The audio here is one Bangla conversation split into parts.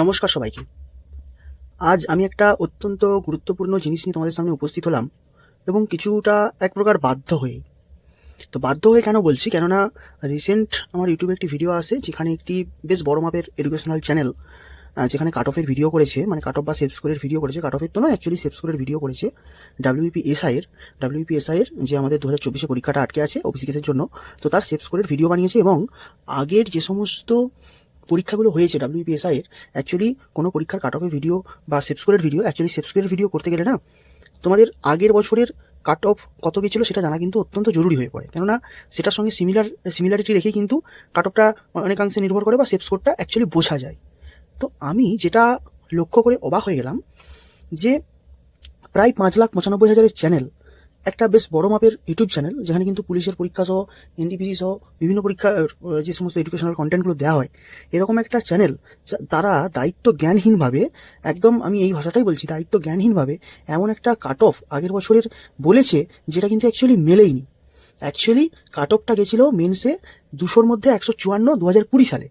নমস্কার সবাইকে। আজ আমি একটা অত্যন্ত গুরুত্বপূর্ণ জিনিস নিয়ে তোমাদের সামনে উপস্থিত হলাম এবং কিছুটা এক প্রকার বাধ্য হয়ে। তো বাধ্য হয়ে কেন বলছি? কেননা রিসেন্ট আমার ইউটিউবে একটি ভিডিও আছে যেখানে একটি বেশ বড় মাপের এডুকেশনাল চ্যানেল যেখানে কাট অফের ভিডিও করেছে মানে কাট অফ বা সেভ স্কোরের ভিডিও করেছে। কাট অফের তো নয় অ্যাকচুয়ালি সেভ স্কোরের ভিডিও করেছে ডাব্লিউপি এসআই এর ডাব্লিউপি এসআই এর, যে আমাদের দু হাজার চব্বিশে পরীক্ষাটা আটকে আছে ওবিসি কেসের জন্য। তো তার সেভ স্কোরের ভিডিও বানিয়েছে এবং আগের যে সমস্ত পরীক্ষাগুলো হয়েছে ডাব্লিউপিএসআই এর। অ্যাকচুয়ালি কোনো পরীক্ষার কাট অফের ভিডিও বা সেভ স্কোরের ভিডিও অ্যাকচুয়ালি সেভ স্কোরের ভিডিও করতে গেলে না, তোমাদের আগের বছরের কাট অফ কত গেছিল সেটা জানা কিন্তু অত্যন্ত জরুরি হয়ে পড়ে। কেননা, সেটার সঙ্গে সিমিলার সিমিলারিটি রেখেই কিন্তু কাট অফটা অনেকাংশে নির্ভর করে বা সেভ স্কোরটা অ্যাকচুয়ালি বোঝা যায়। তো আমি যেটা লক্ষ্য করে অবাক হয়ে গেলাম যে, প্রায় পাঁচ লাখ পঁচানব্বই হাজারের চ্যানেল একটা বেশ বড় মাপের ইউটিউব চ্যানেল যেখানে কিন্তু পুলিশের পরীক্ষা সহ এনডিপিসি সহ, বিভিন্ন পরীক্ষার যে সমস্ত এডুকেশনাল কন্টেন্টগুলো দেওয়া হয়, এরকম একটা চ্যানেল তারা দায়িত্ব জ্ঞানহীনভাবে একদম আমি এই ভাষাটাই বলছি দায়িত্ব জ্ঞানহীনভাবে এমন একটা কাট অফ আগের বছরের বলেছে, যেটা কিন্তু অ্যাকচুয়ালি মেলেইনি। অ্যাকচুয়ালি কাট অফটা গেছিল মেন্সে দুশোর মধ্যে একশো চুয়ান্ন দু হাজার কুড়ি সালে।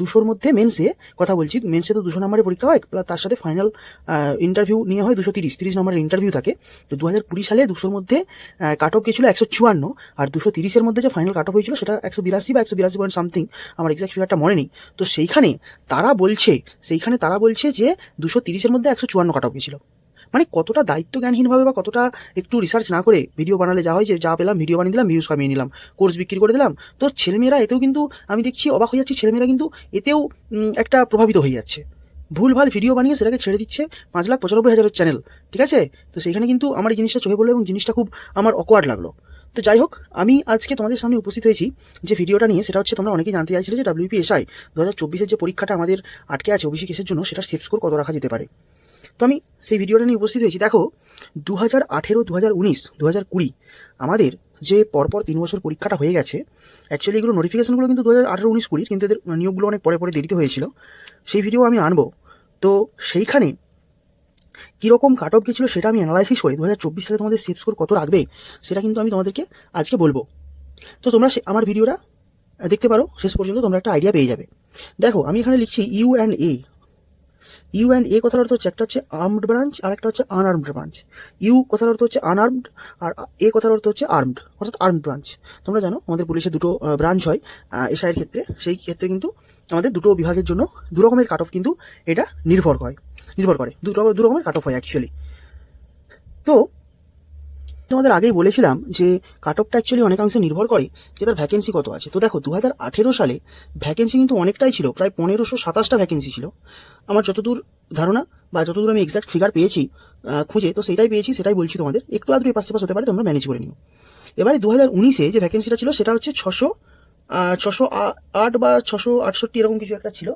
দুশোর মধ্যে মেন্সে কথা বলছি, মেন্সে তো দুশো নম্বরের পরীক্ষা হয় প্লাস তার সাথে ফাইনাল ইন্টারভিউ নিয়ে হয় দুশো তিরিশ তিরিশ নম্বরের ইন্টারভিউ থাকে। তো দু হাজার কুড়ি সালে দুশোর মধ্যে কাট অফ গেছিল একশো চুয়ান্ন, আর দুশো তিরিশের মধ্যে যে ফাইনাল কাট অফ হয়েছিল সেটা একশো বিরাশি বা একশো বিরাশি পয়েন্ট সামথিং আমার এক্সাক্ট ফিগারটা মনে নেই। তো সেইখানে তারা বলছে, সেইখানে তারা বলছে যে দুশো তিরিশের মধ্যে একশো চুয়ান্ন কাট অফ গেছিল। মানে কতটা দায়িত্ব জ্ঞানহীনভাবে বা কতটা একটু রিসার্চ না করে ভিডিও বানালে যা হয় যে যা পেলাম ভিডিও বানিয়ে দিলাম ভিউজ কামিয়ে নিলাম কোর্স বিক্রি করে দিলাম, তো ছেলেমেয়েরা এতেও কিন্তু আমি দেখছি অবাক হয়ে যাচ্ছি, ছেলেমেয়েরা কিন্তু এতেও একটা প্রভাবিত হয়ে যাচ্ছে। ভুলভাল ভিডিও বানিয়ে সেটাকে ছেড়ে দিচ্ছে পাঁচ লাখ পঁচানব্বই হাজারের চ্যানেল ঠিক আছে? তো সেখানে কিন্তু আমার এই জিনিসটা চোখে পড়ল এবং জিনিসটা খুব আমার অকওয়ার্ড লাগল। তো যাই হোক, আমি আজকে তোমাদের সামনে উপস্থিত হয়েছি যে ভিডিওটা নিয়ে, সেটা হচ্ছে তোমরা অনেকেই জানতে চাইছিলে যে ডাব্লিউপিএসআই দু হাজার চব্বিশের যে পরীক্ষাটা আমাদের আটকে আছে ওবিসি কেসের জন্য, সেটার সেভ স্কোর কত রাখা যেতে পারে। তো আমি সেই ভিডিওটা নিয়ে উপস্থিত হয়েছি। দেখো দু হাজার আঠেরো দু হাজার উনিশ দু হাজার কুড়ি আমাদের যে পরপর তিন বছর পরীক্ষাটা হয়ে গেছে অ্যাকচুয়ালি এগুলো নোটিফিকেশানগুলো কিন্তু দু হাজার আঠেরো, উনিশ, কুড়ির, কিন্তু এদের নিয়োগগুলো অনেক পরে পরে দেরিতে হয়েছিল। সেই ভিডিও আমি আনব। তো সেইখানে কীরকম কাট অফ গেছিল সেটা আমি অ্যানালাইসিস করে দু হাজার চব্বিশ সালে তোমাদের সেভ স্কোর কত রাখবে, সেটা কিন্তু আমি তোমাদেরকে আজকে বলব। তো তোমরা আমার ভিডিওটা দেখতে পারো, শেষ পর্যন্ত তোমরা একটা আইডিয়া পেয়ে যাবে। দেখো, আমি এখানে লিখছি U and A U and A কথার অর্থ হচ্ছে একটা হচ্ছে আর্মড ব্রাঞ্চ আর একটা হচ্ছে আনআর্মড ব্রাঞ্চ ইউ কথার অর্থ হচ্ছে আনআর্মড আর এ কথার অর্থ হচ্ছে আর্মড অর্থাৎ আর্মড ব্রাঞ্চ তোমরা জানো, আমাদের পুলিশে দুটো ব্রাঞ্চ হয় এসআইয়ের ক্ষেত্রে। সেই ক্ষেত্রে কিন্তু আমাদের দুটো বিভাগের জন্য দু রকমের কাট অফ কিন্তু এটা নির্ভর করে নির্ভর করে। দুটো, দু রকমের কাট অফ হয় অ্যাকচুয়ালি তো তোমাদের আগেই বলেছিলাম যে কাট অফটা অ্যাকচুয়ালি অনেকাংশে নির্ভর করে যে তার ভ্যাকেন্সি কত আছে। তো দেখো দু সালে ভ্যাকেন্সি কিন্তু অনেকটাই ছিল, প্রায় পনেরোশো সাতাশটা ভ্যাকেন্সি ছিল। আমার যতদূর ধারণা বা যতদূর আমি এক্সাক্ট ফিগার পেয়েছি খুঁজে, তো সেটাই পেয়েছি, সেটাই বলছি তোমাদের। একটু আদ্র এপাশ সেপাশ হতে পারে, তোমরা ম্যানেজ করে নিও। এবারে দু হাজার উনিশে যে ভ্যাকেন্সিটা ছিল, সেটা হচ্ছে ছশো ছশো আট বা ছশো আটষট্টি এরকম কিছু একটা ছিল।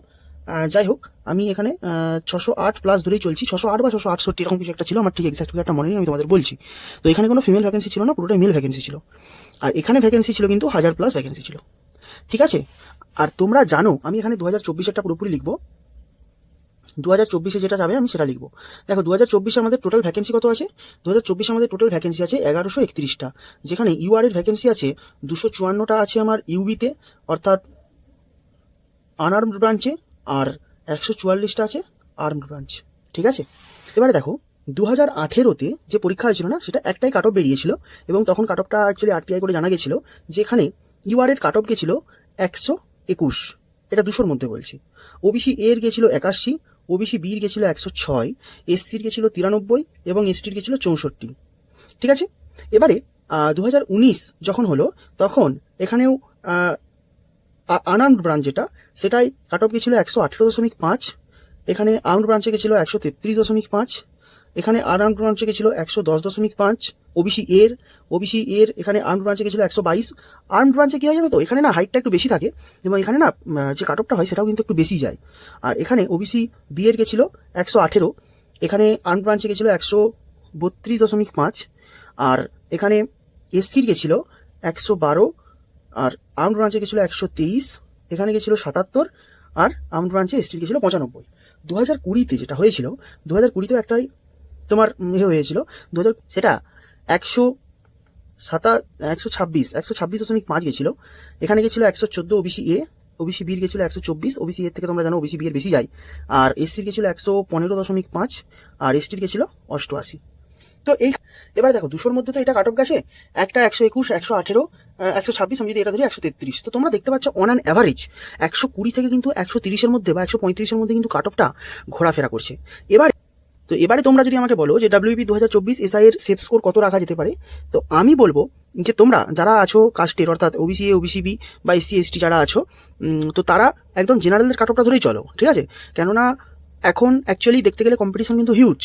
যাই হোক, আমি এখানে ছশো আট প্লাস ধরেই চলছি। ছশো আট বা ছশো আটষট্টি এরকম কিছু একটা ছিল, আমার ঠিক এক্সাক্ট ফিগারটা মনে নেই, আমি তোমাদের বলছি। তো এখানে কোনো ফিমেল ভ্যাকেন্সি ছিল না, পুরোটাই মেল ভ্যাকেন্সি ছিল। আর এখানে ভ্যাকেন্সি ছিল কিন্তু হাজার প্লাস ভ্যাকেন্সি ছিল। ঠিক আছে? আর তোমরা জানো, আমি এখানে দু হাজার চব্বিশেরটা পুরোপুরি লিখব। দু হাজার চব্বিশে যেটা যাবে, আমি সেটা লিখব। দেখো দু হাজার চব্বিশে আমাদের টোটাল ভ্যাকেন্সি কত আছে? দু হাজার চব্বিশে আমাদের টোটাল ভ্যাকেন্সি আছে এগারোশো একত্রিশটা। যেখানে ইউআর এর ভ্যাকেন্সি আছে দুশো চুয়ান্নটা আছে আমার ইউবিতে অর্থাৎ আনআর্মড ব্রাঞ্চে আর একশো চুয়াল্লিশটা আছে আর্মড ব্রাঞ্চ ঠিক আছে? এবারে দেখো দু হাজার আঠেরোতে যে পরীক্ষা হয়েছিল না, সেটা একটাই কাট অফ বেরিয়েছিল এবং তখন কাট অফটা অ্যাকচুয়ালি আরটিআই করে জানা গেছিল যেখানে ইউআর এর কাট অফ গেছিল একশো একুশ। এটা দুশোর মধ্যে বলছি। ওবিসি এর গেছিল একাশি ওবিসি বির গেছিল একশো ছয় এসসির গেছিল তিরানব্বই এবং এসটির গেছিল চৌষট্টি। ঠিক আছে? এবারে দু হাজার উনিশ যখন হলো, তখন এখানেও আনআর্মড ব্রাঞ্চ যেটা, সেটাই কাট অফ গেছিল একশো আঠেরো দশমিক পাঁচ, এখানে আর্মড ব্রাঞ্চে গেছিল একশো তেত্রিশ দশমিক পাঁচ, এখানে আনআর্মড ব্রাঞ্চে গেছিল একশো দশ দশমিক পাঁচ ওবিসি এর ওবিসি এর, এখানে আর্মড ব্রাঞ্চে গেছিল একশো বাইশ। আর্মড ব্রাঞ্চে কী হয় জানো তো, এখানে না হাইটটা একটু বেশি থাকে, এবং এখানে না যে কাট অফটা হয় সেটাও কিন্তু একটু বেশি যায়। আর এখানে ওবিসি বি এর গেছিল একশো আঠেরো, এখানে আর্মড ব্রাঞ্চে গেছিল একশো বত্রিশ দশমিক পাঁচ, আর এখানে এসসির গেছিল একশো বারো আর আর্মড ব্রাঞ্চে গেছিল একশো তেইশ এখানে গেছিল সাতাত্তর, আর আর্মড ব্রাঞ্চে এসটির গেছিল পঁচানব্বই। দু হাজার কুড়িতে যেটা হয়েছিল দু হাজার কুড়িতেও একটাই তোমার ইয়ে হয়েছিল দু হাজার সেটা একশো সাতা, একশো ছাব্বিশ একশো ছাব্বিশ দশমিক পাঁচ গেছিল, এখানে গেছিল একশো চোদ্দ ওবিসি এ, ওবিসি বির গেছিল একশো চব্বিশ, ওবিসি এর থেকে তোমরা জানো ওবিসি বি এর বেশি যায়, আর এসসির গেছিল একশো পনেরো দশমিক পাঁচ, আর এসটির গেছিল অষ্টআশি। তো এই, এবার দেখো, দুশোর মধ্যে তো এটা কাট অফ গেছে, একটা একশো একুশ, একশো আঠেরো একশো ছাব্বিশ আমি যদি এটা ধরি, একশো তেত্রিশ। তো তোমরা দেখতে পাচ্ছ অন অ্যান অ্যাভারেজ একশো কুড়ি থেকে কিন্তু একশো তিরিশের মধ্যে বা একশো পঁয়ত্রিশের মধ্যে কিন্তু কাট অফটা ঘোরাফেরা করছে। এবার, তো এবারে তোমরা যদি আমাকে বলো যে ডাব্লিউবি দু হাজার চব্বিশ এসআই এর সেফ স্কোর কত রাখা যেতে পারে, তো আমি বলব যে তোমরা যারা আছো কাস্টের অর্থাৎ ওবিসি এ ওবিসি বি বা এসসি এসটি যারা আছো তো তারা একদম জেনারেলদের কাট অফটা ধরেই চলো, ঠিক আছে? কেননা এখন অ্যাকচুয়ালি দেখতে গেলে কম্পিটিশন কিন্তু হিউজ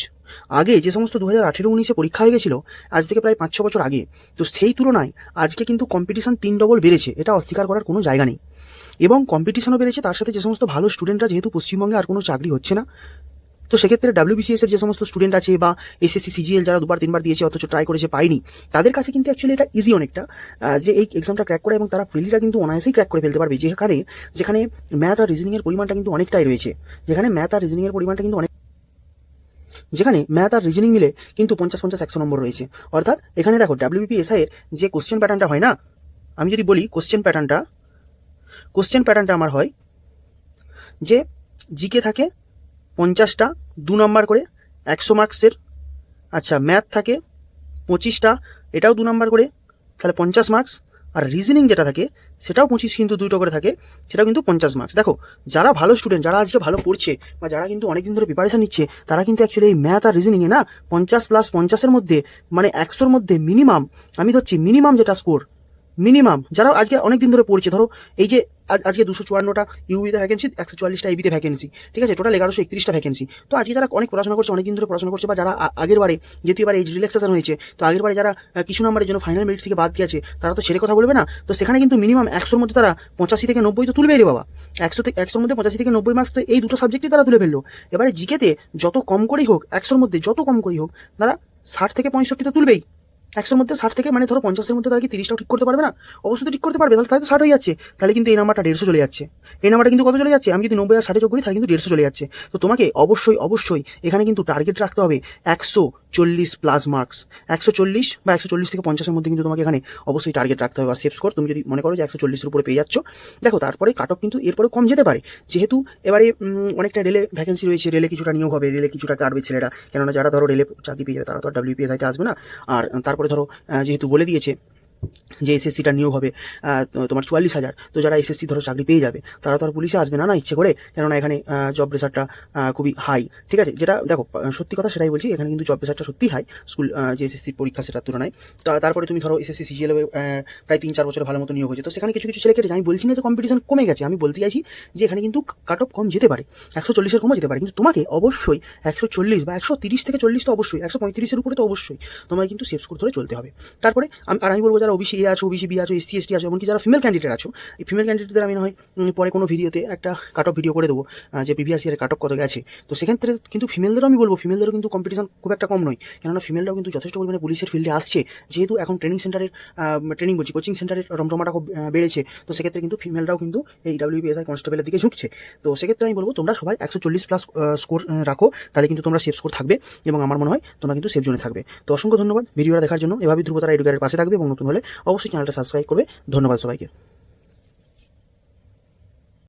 আগে যে সমস্ত দু হাজার আঠেরো উনিশে পরীক্ষা হয়ে গেছিল, আজ থেকে প্রায় পাঁচ ছ বছর আগে। তো সেই তুলনায় আজকে কিন্তু কম্পিটিশন তিন ডবল বেড়েছে, এটা অস্বীকার করার কোনো জায়গা নেই। এবং কম্পিটিশনও বেড়েছে, তার সাথে যে সমস্ত ভালো স্টুডেন্টরা যেহেতু পশ্চিমবঙ্গে আর কোনো চাকরি হচ্ছে না তো সেক্ষেত্রে ডাব্লিউবিসিএস এর যে সমস্ত স্টুডেন্ট আছে বা এসএসসি সিজিএল যারা দুবার, তিনবার দিয়েছে, অথচ ট্রাই করেছে, পায়নি, তাদের কাছে কিন্তু অ্যাকচুয়ালি এটা ইজি অনেকটা যে এই এক্সামটা ক্র্যাক করে এবং তারা ফিল্ডটা কিন্তু অনায়াসেই ক্র্যাক করে ফেলতে পারবে। যেখানে যেখানে ম্যাথ আর রিজনিং এর পরিমাণটা কিন্তু অনেকটাই রয়েছে। যেখানে ম্যাথ আর রিজনিং এর পরিমাণটা কিন্তু অনেক যেখানে ম্যাথ আর রিজনিং মিলে কিন্তু পঞ্চাশ পঞ্চাশ, একশো নম্বর রয়েছে। অর্থাৎ এখানে দেখো ডাব্লিউপি এসআই এর যে কোশ্চেন প্যাটার্নটা হয় না, আমি যদি বলি কোশ্চেন প্যাটার্নটা কোশ্চেন প্যাটার্নটা আমার হয় যে জিকে থাকে পঞ্চাশটা, দু নম্বর করে একশো মার্কসের আচ্ছা ম্যাথ থাকে পঁচিশটা, এটাও দু নম্বর করে, তাহলে পঞ্চাশ মার্কস আর রিজনিং যেটা থাকে, সেটাও পঁচিশ কিন্তু দুটো করে থাকে, সেটাও কিন্তু পঞ্চাশ মার্কস দেখো, যারা ভালো স্টুডেন্ট যারা আজকে ভালো পড়ছে, বা যারা কিন্তু অনেকদিন ধরে প্রিপারেশন নিচ্ছে, তারা কিন্তু অ্যাকচুয়ালি এই ম্যাথ আর রিজনিংয়ে না, পঞ্চাশ প্লাস পঞ্চাশের মধ্যে মানে একশোর মধ্যে মিনিমাম আমি ধরছি মিনিমাম যেটা স্কোর মিনিমাম, যারা আজকে অনেক দিন ধরে পড়ছে, ধরো এই যে আজকে দুশো চুয়ান্নটা ইউবিতে ভ্যাকেন্সি একশো চুয়াল্লিশটা এবিতে ভ্যাকেন্সি ঠিক আছে? টোটাল এগারোশো একত্রিশটা ভ্যাকেন্সি তো আজকে যারা অনেক পড়াশোনা করছে অনেক দিন ধরে পড়াশোনা করছে, বা যারা আগের বারে যেহেতু এবার এজ রিল্যাক্সেশন হয়েছে, তো আগের বারে যারা কিছু নাম্বারের জন্য ফাইনাল মেরিট থেকে বাদ গেছে, তারা তো ছেড়ে কথা বলবে না। তো সেখানে কিন্তু মিনিমাম একশোর মধ্যে তারা পঁচাশি থেকে নব্বই তো তুলবেই রে বাবা। একশো থেকে একশোর মধ্যে পঁচাশি থেকে নব্বই মার্কস তো এই দুটো সাবজেক্টই তারা তুলে ফেলল। এবারে জিকেতে যত কম করেই হোক, একশোর মধ্যে যত কম করেই হোক, তারা ষাট থেকে পঁয়ষট্টি তো তুলবেই। একশোর মধ্যে ষাট থেকে মানে ধরো পঞ্চাশের মধ্যে তারা কি তিরিশটাও ঠিক করতে পারবে না? অবশ্যই ঠিক করতে পারবে, তাহলে তাই তো ষাট হয়ে যাচ্ছে। তাহলে কিন্তু এই নাম্বারটা দেড়শো চলে যাচ্ছে। এই নাম্বারটা কিন্তু কত চলে যাচ্ছে? আমি যদি নব্বই আর ষাটে যোগ করি, তাহলে কিন্তু দেড়শো চলে যাচ্ছে। তো তোমাকে অবশ্যই অবশ্যই এখানে কিন্তু টার্গেট রাখতে হবে। একশো চল্লিশ প্লাস মার্কস একশো চল্লিশ বা একশো চল্লিশ থেকে পঞ্চাশের মধ্যে কিন্তু তোমাকে এখানে অবশ্যই টার্গেট রাখতে হবে। বা সেভ স্কোর তুমি যদি মনে করো যে একশো চল্লিশের উপরে পেয়ে যাচ্ছ, দেখো তারপরে কাট অফ কিন্তু এরপরে কম যেতে পারে। যেহেতু এবারে অনেকটা রেলে ভ্যাকেন্সি রয়েছে রেলে কিছুটা নিয়োগ হবে রেলে কিছুটা কাটবে ছেলেরা। কেননা যারা ধরো রেলে চাকরি পেয়ে যাবে, তারা তো আর ডাব্লিউপিএসআইতে আসবে না। আর তারপরে ধরো যেহেতু বলে দিয়েছে যে এসএসসিটা নিয়োগ হবে তোমার চুয়াল্লিশ হাজার। তো যারা এসএসসি ধরো চাকরি পেয়ে যাবে, তারা তো আর পুলিশে আসবে না না ইচ্ছে করে? কেননা এখানে জব প্রেশারটা খুবই হাই ঠিক আছে? যেটা, দেখো সত্যি কথা সেটাই বলছি, এখানে কিন্তু জব প্রেশারটা সত্যি হাই স্কুল যে এসএসসি পরীক্ষা সেটার তুলনায়। তারপরে তুমি ধরো এসএসসি সিজিএল প্রায় তিন চার বছর ভালো মতো নিয়োগ হয়েছে। তো সেখানে কিছু কিছু ছেলে কেটেছে। আমি বলছি না যে কম্পিটিশন কমে গেছে। আমি বলতে চাইছি যে এখানে কিন্তু কাট অফ কম যেতে পারে। একশো চল্লিশের কমও যেতে পারে। কিন্তু তোমাকে অবশ্যই একশো চল্লিশ বা একশো তিরিশ থেকে চল্লিশ তো অবশ্যই, একশো পঁয়ত্রিশের উপরে তো অবশ্যই তোমাকে কিন্তু সেভ স্কোর ধরে চলতে হবে। তারপরে আর আমি বলব যারা ওবিসি এ আছো, ওবিসি বি আছো, এসসি, এসটি আছো, এমনকি যারা ফিমেল ক্যান্ডিডেট আছো, এই ফিমেল ক্যান্ডিডেটদের আমি না হয় পরে কোনো ভিডিওতে একটা কাট অফ ভিডিও করে দেবো যে প্রিভিয়াস ইয়ারের কাট অফ কত গেছে। তো সেক্ষেত্রে কিন্তু ফিমেলদেরও আমি বলব ফিমেলদেরও কিন্তু কম্পিটিশন খুব একটা কম নয়। কেননা ফিমেলরাও কিন্তু যথেষ্ট পরিমাণে পুলিশের ফিল্ডে আসছে, যেহেতু এখন ট্রেনিং সেন্টারের ট্রেনিং বলছি কোচিং সেন্টারের রমরমাটা খুব বেড়েছে। তো সেক্ষেত্রে কিন্তু ফিমেলরাও কিন্তু এই ডাব্লিউপিএসআই কনস্টেবলের দিকে ঝুঁকছে। তো সেক্ষেত্রে আমি বলব, তোমরা সবাই একশো চল্লিশ প্লাস স্কোর রাখো, তাহলে কিন্তু তোমরা সেফ স্কোর থাকবে এবং আমার মনে হয় তোমরা কিন্তু সেফ জোনে থাকবে। তো অসংখ্য ধন্যবাদ ভিডিওটা দেখার জন্য। এভাবেই ধ্রুবতারা এডুকেটের পাশে থাকবে এবং নতুন হলে অবশ্যই চ্যানেলটা সাবস্ক্রাইব করবে। ধন্যবাদ সবাইকে।